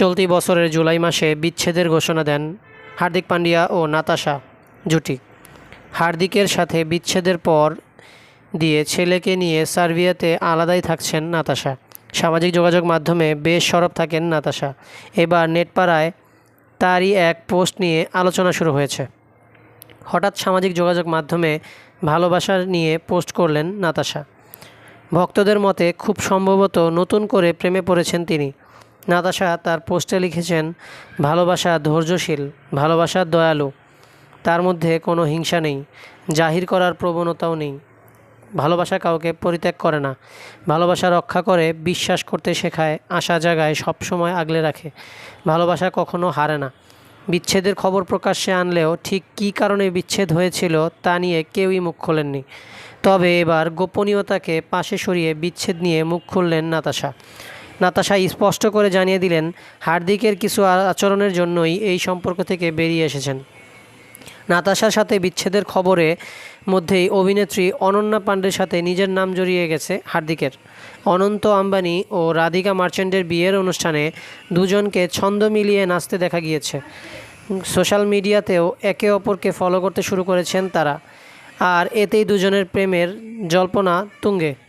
চলতি বছরের জুলাই মাসে বিচ্ছেদের ঘোষণা দেন হার্দিক পান্ডিয়া ও নাতাশা জুটি। হার্দিকের সাথে বিচ্ছেদের পর দিয়ে ছেলেকে নিয়ে সার্বিয়াতে আলাদাই থাকছেন নাতাশা। সামাজিক যোগাযোগ মাধ্যমে বেশ সরব থাকেন নাতাশা। এবার নেটপাড়ায় তারই এক পোস্ট নিয়ে আলোচনা শুরু হয়েছে। হঠাৎ সামাজিক যোগাযোগ মাধ্যমে ভালোবাসা নিয়ে পোস্ট করলেন নাতাশা। ভক্তদের মতে খুব সম্ভবত নতুন করে প্রেমে পড়েছেন তিনি। নাতাশা তার পোস্টে লিখেছেন, ভালোবাসা ধৈর্যশীল, ভালোবাসা দয়ালু। তার মধ্যে কোনো হিংসা নেই, জাহির করার প্রবণতাও নেই। ভালোবাসা কাউকে পরিত্যাগ করে না। ভালোবাসা রক্ষা করে, বিশ্বাস করতে শেখায়, আশা জাগায়, সবসময় আগলে রাখে। ভালোবাসা কখনো হারে না। বিচ্ছেদের খবর প্রকাশ্যে আনলেও ঠিক কী কারণে বিচ্ছেদ হয়েছিল তা নিয়ে কেউই মুখ খোলেননি। তবে এবার গোপনীয়তাকে পাশে সরিয়ে বিচ্ছেদ নিয়ে মুখ খুললেন নাতাশা নাতাশা স্পষ্ট করে জানিয়ে দিলেন, হার্দিকের কিছু আচরণের জন্যই এই সম্পর্ক থেকে বেরিয়ে এসেছেন। নাতাশার সাথে বিচ্ছেদের খবরে মধ্যেই অভিনেত্রী অনন্যা পাণ্ডের সাথে নিজের নাম জড়িয়ে গেছে হার্দিকের। অনন্ত আম্বানি ও রাধিকা মার্চেন্টের বিয়ের অনুষ্ঠানে দুজনকে ছন্দ মিলিয়ে নাচতে দেখা গিয়েছে। সোশ্যাল মিডিয়াতেও একে অপরকে ফলো করতে শুরু করেছেন তারা। আর এতেই দুজনের প্রেমের জল্পনা তুঙ্গে।